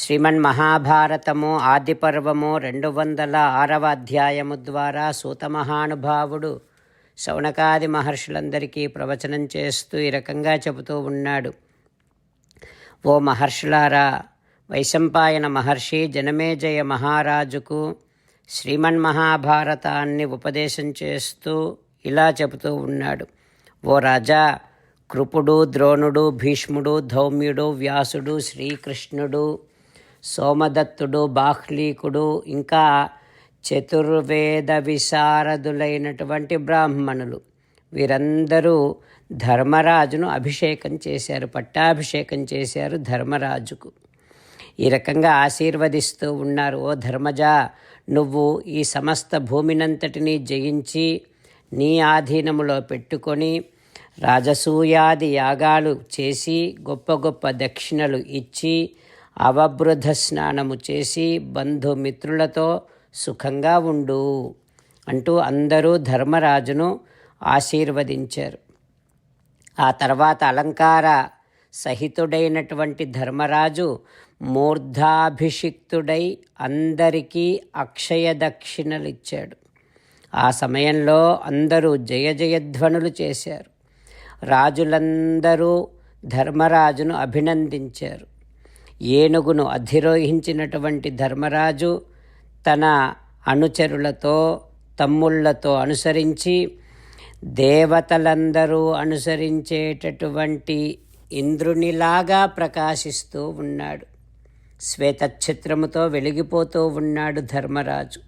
శ్రీమన్ మహాభారతము ఆదిపర్వము రెండు వందల ఆరవ అధ్యాయము ద్వారా సూత మహానుభావుడు శౌనకాది మహర్షులందరికీ ప్రవచనం చేస్తూ ఈ రకంగా చెబుతూ ఉన్నాడు. ఓ మహర్షులారా వైశంపాయన మహర్షి జనమేజయ మహారాజుకు శ్రీమన్ మహాభారతాన్ని ఉపదేశం చేస్తూ ఇలా చెబుతూ ఉన్నాడు. ఓ రాజా కృపుడు ద్రోణుడు భీష్ముడు ధౌమ్యుడు వ్యాసుడు శ్రీకృష్ణుడు సోమదత్తుడు బాహ్లీకుడు ఇంకా చతుర్వేద విశారదులైనటువంటి బ్రాహ్మణులు. వీరందరూ ధర్మరాజును అభిషేకం చేశారు పట్టాభిషేకం చేశారు ధర్మరాజుకు. ఈ రకంగా ఆశీర్వదిస్తూ ఉన్నారు ఓ ధర్మజ నువ్వు ఈ సమస్త భూమినంతటినీ జయించి నీ ఆధీనములో పెట్టుకొని రాజసూయాది యాగాలు చేసి గొప్ప గొప్ప దక్షిణలు ఇచ్చి అవబృధ స్నానము చేసి బంధుమిత్రులతో సుఖంగా ఉండు అంటూ అందరూ ధర్మరాజును ఆశీర్వదించారు. ఆ తర్వాత అలంకార సహితుడైనటువంటి ధర్మరాజు మూర్ధాభిషిక్తుడై అందరికీ అక్షయ దక్షిణలిచ్చాడు. ఆ సమయంలో అందరూ జయ జయధ్వనులు చేశారు. రాజులందరూ ధర్మరాజును అభినందించారు. ఏనుగును అధిరోహించినటువంటి ధర్మరాజు తన అనుచరులతో తమ్ముళ్ళతో అనుసరించి దేవతలందరూ అనుసరించేటటువంటి ఇంద్రునిలాగా ప్రకాశిస్తూ ఉన్నాడు. శ్వేతఛత్రముతో వెలిగిపోతూ ఉన్నాడు ధర్మరాజు.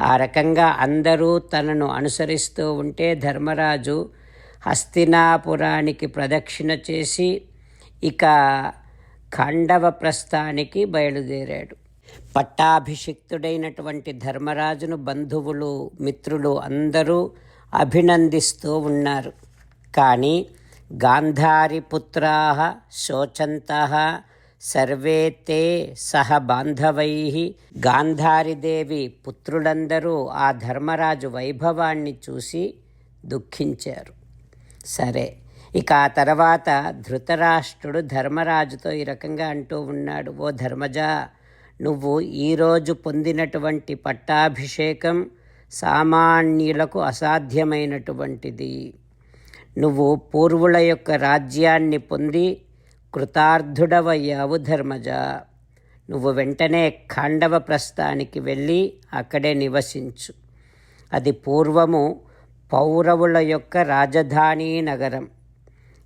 ఆ రకంగా అందరూ తనను అనుసరిస్తూ ఉంటే ధర్మరాజు హస్తినాపురానికి ప్రదక్షిణ చేసి ఇక ఖండవ ప్రస్థానికి బయలుదేరాడు. పట్టాభిషిక్తుడైనటువంటి ధర్మరాజును బంధువులు మిత్రులు అందరూ అభినందిస్తూ ఉన్నారు. కానీ గాంధారి పుత్రా శోచంత సర్వే తే సహ బాంధవై గాంధారిదేవి పుత్రులందరూ ఆ ధర్మరాజు వైభవాన్ని చూసి దుఃఖించారు. సరే ఇక ఆ తర్వాత ధృతరాష్ట్రుడు ధర్మరాజుతో ఈ రకంగా అంటూ ఉన్నాడు ఓ ధర్మజ నువ్వు ఈరోజు పొందినటువంటి పట్టాభిషేకం సామాన్యులకు అసాధ్యమైనటువంటిది. నువ్వు పూర్వుల యొక్క రాజ్యాన్ని పొంది కృతార్థుడవయ్యావు ధర్మజ. నువ్వు వెంటనే ఖాండవ ప్రస్థానికి వెళ్ళి అక్కడే నివసించు. అది పూర్వము పౌరవుల యొక్క రాజధాని నగరం.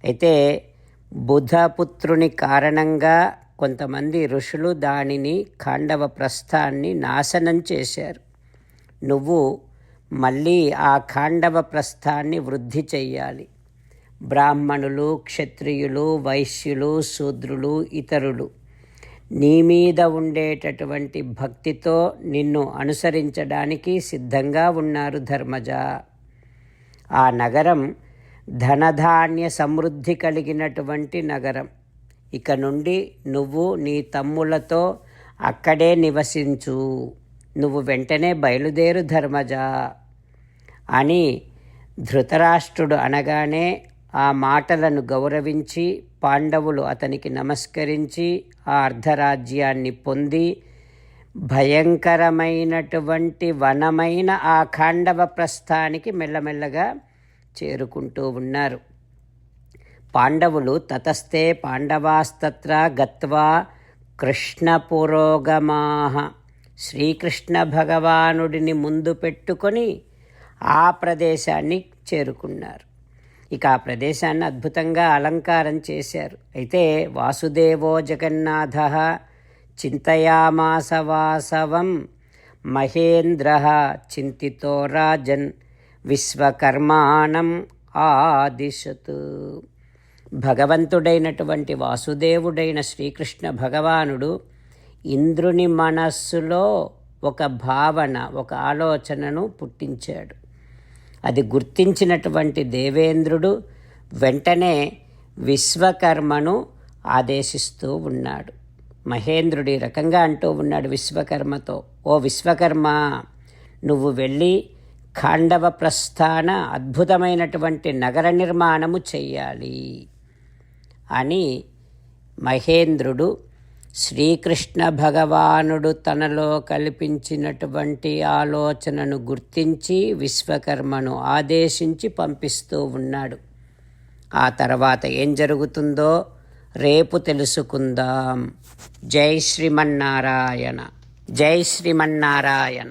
అయితే బుధపుత్రుని కారణంగా కొంతమంది ఋషులు దానిని ఖాండవ ప్రస్థాన్ని నాశనం చేశారు. నువ్వు మళ్ళీ ఆ ఖాండవ ప్రస్థాన్ని వృద్ధి చెయ్యాలి. బ్రాహ్మణులు క్షత్రియులు వైశ్యులు శూద్రులు ఇతరులు నీ మీద ఉండేటటువంటి భక్తితో నిన్ను అనుసరించడానికి సిద్ధంగా ఉన్నారు ధర్మజ. ఆ నగరం ధనధాన్య సమృద్ధి కలిగినటువంటి నగరం. ఇక నుండి నువ్వు నీ తమ్ములతో అక్కడే నివసించు. నువ్వు వెంటనే బయలుదేరు ధర్మజ అని ధృతరాష్ట్రుడు అనగానే ఆ మాటలను గౌరవించి పాండవులు అతనికి నమస్కరించి ఆ అర్ధరాజ్యాన్ని పొంది భయంకరమైనటువంటి వనమైన ఆ ఖాండవ ప్రస్థానికి మెల్లమెల్లగా చేరుకుంటూ ఉన్నారు. పాండవులు తతస్తే పాండవాస్తత్ర గత్వా కృష్ణ పురోగమాహ శ్రీకృష్ణ భగవానుడిని ముందు పెట్టుకొని ఆ ప్రదేశాన్ని చేరుకున్నారు. ఇక ఆ ప్రదేశాన్ని అద్భుతంగా అలంకారం చేశారు. అయితే వాసుదేవో జగన్నాథ చింతయామాసవాసవం మహేంద్ర చింతితో రాజన్ విశ్వకర్మాణం ఆదిశత్. భగవంతుడైనటువంటి వాసుదేవుడైన శ్రీకృష్ణ భగవానుడు ఇంద్రుని మనస్సులో ఒక భావన ఒక ఆలోచనను పుట్టించాడు. అది గుర్తించినటువంటి దేవేంద్రుడు వెంటనే విశ్వకర్మను ఆదేశిస్తూ ఉన్నాడు. మహేంద్రుడి రకంగా అంటూ ఉన్నాడు విశ్వకర్మతో ఓ విశ్వకర్మ నువ్వు వెళ్ళి ఖాండవ ప్రస్థాన అద్భుతమైనటువంటి నగర నిర్మాణము చెయ్యాలి అని మహేంద్రుడు శ్రీకృష్ణ భగవానుడు తనలో కల్పించినటువంటి ఆలోచనను గుర్తించి విశ్వకర్మను ఆదేశించి పంపిస్తూ ఉన్నాడు. ఆ తర్వాత ఏం జరుగుతుందో రేపు తెలుసుకుందాం. జై శ్రీమన్నారాయణ. జై శ్రీమన్నారాయణ.